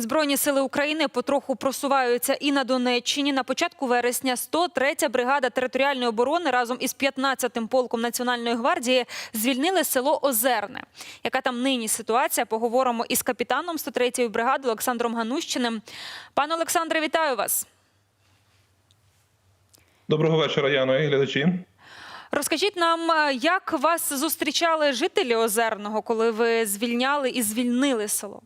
Збройні сили України потроху просуваються і на Донеччині. На початку вересня 103-я бригада територіальної оборони разом із 15-м полком Національної гвардії звільнили село Озерне. Яка там нині ситуація? Поговоримо із капітаном 103-ї бригади Олександром Ганущиним. Пане Олександре, вітаю вас. Доброго вечора, Яно і глядачі. Розкажіть нам, е, як вас зустрічали жителі Озерного, коли ви звільняли і звільнили село?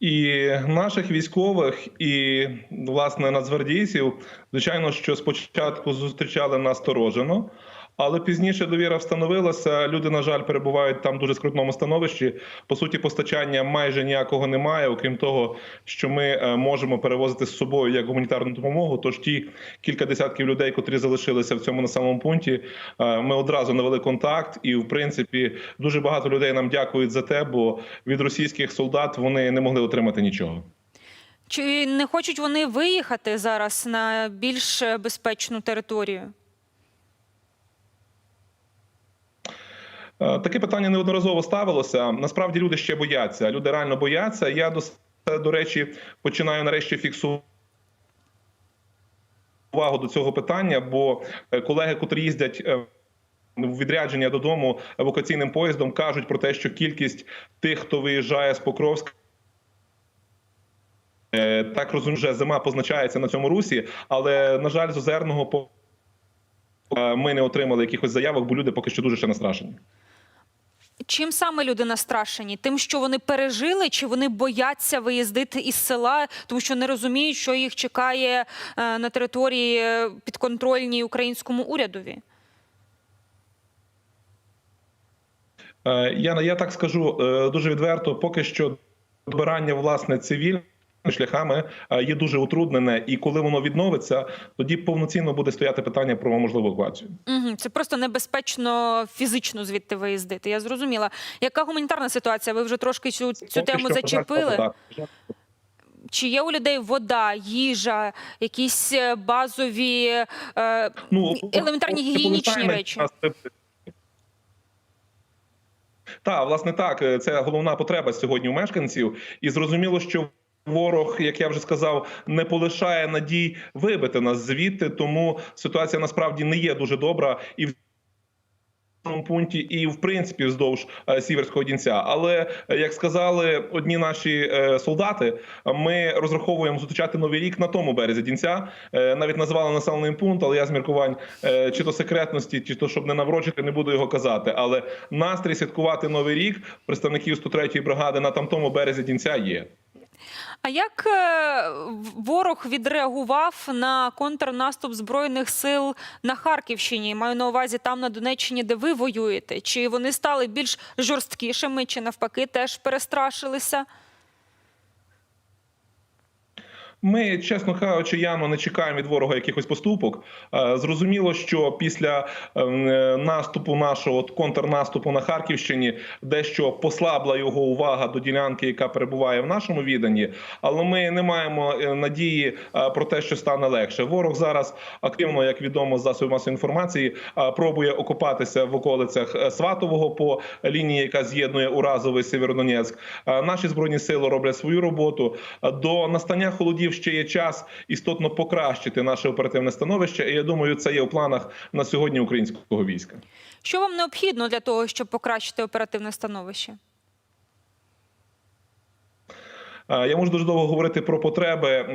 І наших військових, і власне нацгвардійців, звичайно, що спочатку зустрічали насторожено, але пізніше довіра встановилася. Люди, на жаль, перебувають там в дуже скрутному становищі. По суті, постачання майже ніякого немає, окрім того, що ми е, можемо перевозити з собою як гуманітарну допомогу. Тож ті кілька десятків людей, котрі залишилися в цьому населеному пункті, е, ми одразу навели контакт. І, в принципі, дуже багато людей нам дякують за те, бо від російських солдат вони не могли отримати нічого. Чи не хочуть вони виїхати зараз на більш е, безпечну територію? Таке питання неодноразово ставилося. Насправді люди ще бояться. Люди реально бояться. Я до до речі починаю нарешті фіксувати. Увагу до цього питання, бо е, колеги, котрі їздять е, в відрядження додому евакуаційним поїздом, кажуть про те, що кількість тих, хто виїжджає з Покровська, е, так розумію, вже зима позначається на цьому русі, але на жаль, з озерного е, ми не отримали якихось заявок, бо люди поки що дуже ще настрашені. Чим саме люди настрашені? Тим, що вони пережили, чи вони бояться виїздити із села, тому що не розуміють, що їх чекає е, на території е, підконтрольній українському урядові? Е, Я, я так скажу дуже відверто, поки що добирання власне цивільними шляхами е, є дуже утруднене, і коли воно відновиться, тоді повноцінно буде стояти питання про можливу евакуацію. Угу, це просто небезпечно фізично звідти виїздити. Я зрозуміла. Яка гуманітарна ситуація? Ви вже трошки цю, цю Поки тему що, зачепили. так. Чи є у людей вода, їжа, якісь е, базові е, Ну, елементарні гігієнічні речі? Так, власне так. Це головна потреба сьогодні у мешканців, і зрозуміло, що. Ворог, як я вже сказав, не полишає надій вибити нас звідти, тому ситуація насправді не є дуже добра і в цьому пункті, і в принципі вздовж е, сіверського дінця. Але е, як сказали одні наші е, солдати, ми розраховуємо зустрічати новий рік на тому березі дінця. Навіть назвали населений пункт, але я з міркувань чи то секретності, чи то щоб не наврочити, не буду його казати. Але настрій святкувати новий рік представників 103-ї бригади на тамтому березі дінця є. А як е, ворог відреагував на контрнаступ збройних сил на Харківщині? Маю на увазі там на Донеччині, де ви воюєте? Чи вони стали більш жорсткішими, чи навпаки теж перестрашилися? Ми, чесно кажучи, Яно, не чекаємо від ворога якихось поступок. Е, Зрозуміло, що після е, наступу нашого контрнаступу на Харківщині дещо послабла його увага до ділянки, яка перебуває в нашому відданні. Але ми не маємо е, надії про те, що стане легше. Ворог зараз активно, як відомо з засобів масової інформації, пробує окупатися в околицях Сватового по лінії, яка з'єднує Уразовий Сєвєродонецьк. Наші збройні сили роблять свою роботу. До настання холодів ще є час істотно покращити наше оперативне становище. І я думаю, це є у планах на сьогодні українського війська. Що вам необхідно для того, щоб покращити оперативне становище? Я можу дуже довго говорити про потреби.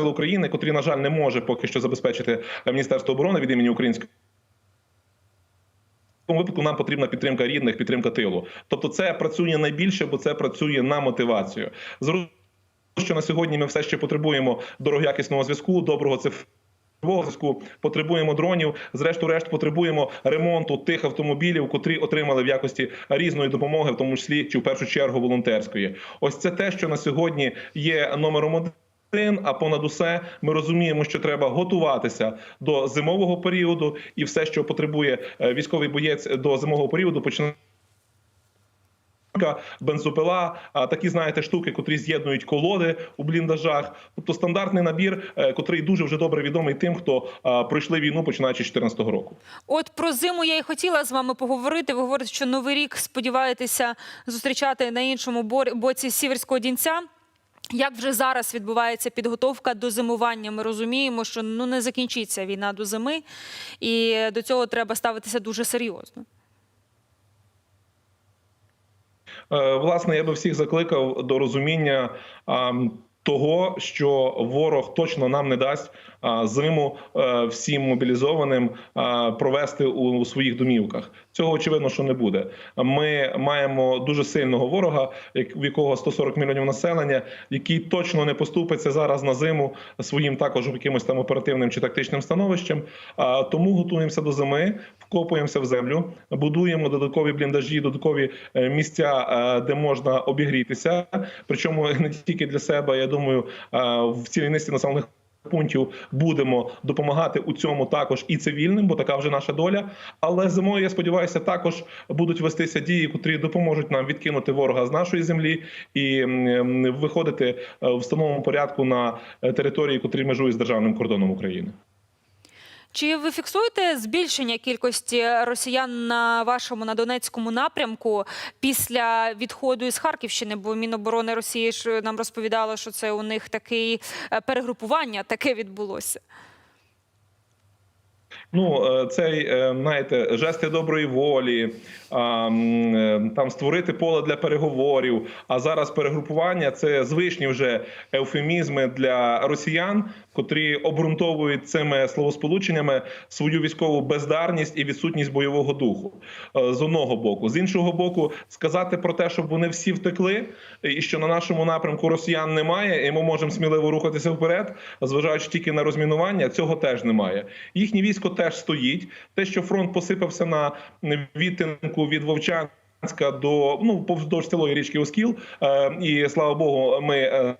Сил України, котрі, на жаль, не може поки що забезпечити Міністерство оборони від імені української. В цьому випадку нам потрібна підтримка рідних, підтримка тилу. Тобто, це працює найбільше, бо це працює на мотивацію. Що на сьогодні ми все ще потребуємо дорогоякісного зв'язку, доброго цифрового зв'язку, потребуємо дронів. Зрештою, решт потребуємо ремонту тих автомобілів, котрі отримали в якості різної допомоги, в тому числі чи в першу чергу волонтерської. Ось це те, що на сьогодні є номером один. А понад усе ми розуміємо, що треба готуватися до зимового періоду, і все, що потребує е, військовий боєць до зимового періоду, починає бензопила, такі знаєте штуки, котрі з'єднують колоди у бліндажах. Тобто стандартний набір, е, котрий дуже вже добре відомий тим, хто пройшли війну починаючи з 2014 року. От про зиму я і хотіла з вами поговорити. Ви говорите, що новий рік сподіваєтеся зустрічати на іншому боці сіверського дінця. Як вже зараз відбувається підготовка до зимування? Ми розуміємо, що ну не закінчиться війна до зими, і до цього треба ставитися дуже серйозно. Е, Власне, я би всіх закликав до розуміння того, що ворог точно нам не дасть зиму е, всім мобілізованим провести у своїх домівках. Цього очевидно, що не буде. Ми маємо дуже сильного ворога, в якого 140 мільйонів населення, який точно не поступиться зараз на зиму своїм також якимось там оперативним чи тактичним становищем. Тому готуємося до зими, вкопуємося в землю, будуємо додаткові бліндажі, додаткові е, місця, е, де можна обігрітися. Причому не тільки для себе. Я думаю, е, в цілій низці населених. Пунктів будемо допомагати у цьому також і цивільним, бо така вже наша доля. Але зимою я сподіваюся, також будуть вестися дії, котрі допоможуть нам відкинути ворога з нашої землі і виходити е, в встановленому порядку на е, території, котрі межують з державним кордоном України. Чи ви фіксуєте збільшення кількості росіян на вашому на Донецькому напрямку після відходу із Харківщини? Бо Міноборони Росії ж нам розповідало, що це у них таке перегрупування таке відбулося. Ну, е, цей, е, знаєте, жести доброї волі, е, там створити поле для переговорів. А зараз перегрупування це звичні вже еуфемізми для росіян, котрі обґрунтовують цими словосполученнями свою військову бездарність і відсутність бойового духу е, з одного боку. З іншого боку, сказати про те, щоб вони всі втекли, і що на нашому напрямку росіян немає, і ми можемо сміливо рухатися вперед, зважаючи тільки на розмінування, цього теж немає. Їхнє військо теж стоїть. Те, що фронт посипався на відтинку від Вовчанська до ну повздовж цілої річки Оскіл, е, і слава Богу, ми.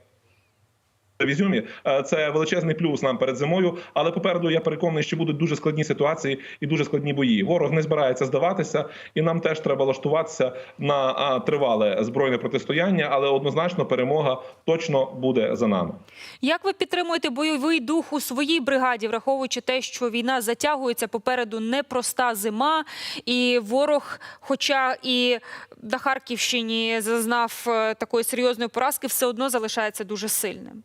В Ізюмі Е, це величезний плюс нам перед зимою. Але попереду я переконаний, що будуть дуже складні ситуації і дуже складні бої. Ворог не збирається здаватися, і нам теж треба лаштуватися на тривале збройне протистояння. Але однозначно перемога точно буде за нами. Як ви підтримуєте бойовий дух у своїй бригаді, враховуючи те, що війна затягується попереду непроста зима, і ворог, хоча і на Харківщині зазнав е, такої серйозної поразки, все одно залишається дуже сильним.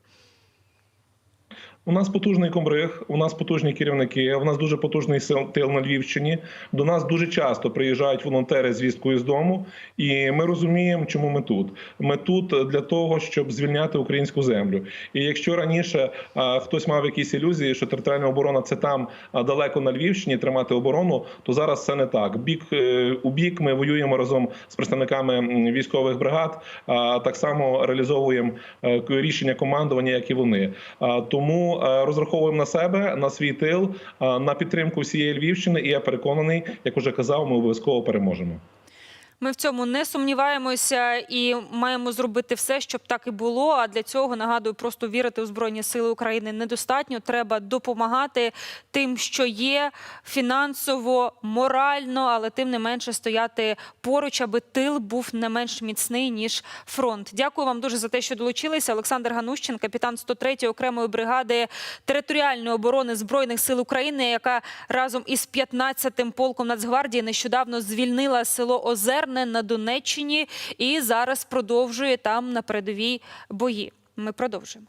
У нас потужний комбриг, у нас потужні керівники, у нас дуже потужний тил на Львівщині. До нас дуже часто приїжджають волонтери з вісткою з дому, і ми розуміємо, чому ми тут. Ми тут для того, щоб звільняти українську землю. І якщо раніше а, хтось мав якісь ілюзії, що територіальна оборона це там а, далеко на Львівщині тримати оборону, то зараз це не так. Бік е, у бік ми воюємо разом з представниками військових бригад, а так само реалізовуємо е, рішення командування, як і вони. А, Тому е, розраховуємо на себе, на свій тил, е, на підтримку всієї Львівщини. І я переконаний, як уже казав, ми обов'язково переможемо. Ми в цьому не сумніваємося і маємо зробити все, щоб так і було. А для цього нагадую, просто вірити у збройні сили України недостатньо. Треба допомагати тим, що є фінансово, морально, але тим не менше стояти поруч, аби тил був не менш міцний ніж фронт. Дякую вам дуже за те, що долучилися. Олександр Ганущин, капітан 103-ї окремої бригади територіальної оборони збройних сил України, яка разом із 15-тим полком Нацгвардії нещодавно звільнила село Озерне на Донеччині і зараз продовжує там на передовій бої. Ми продовжуємо.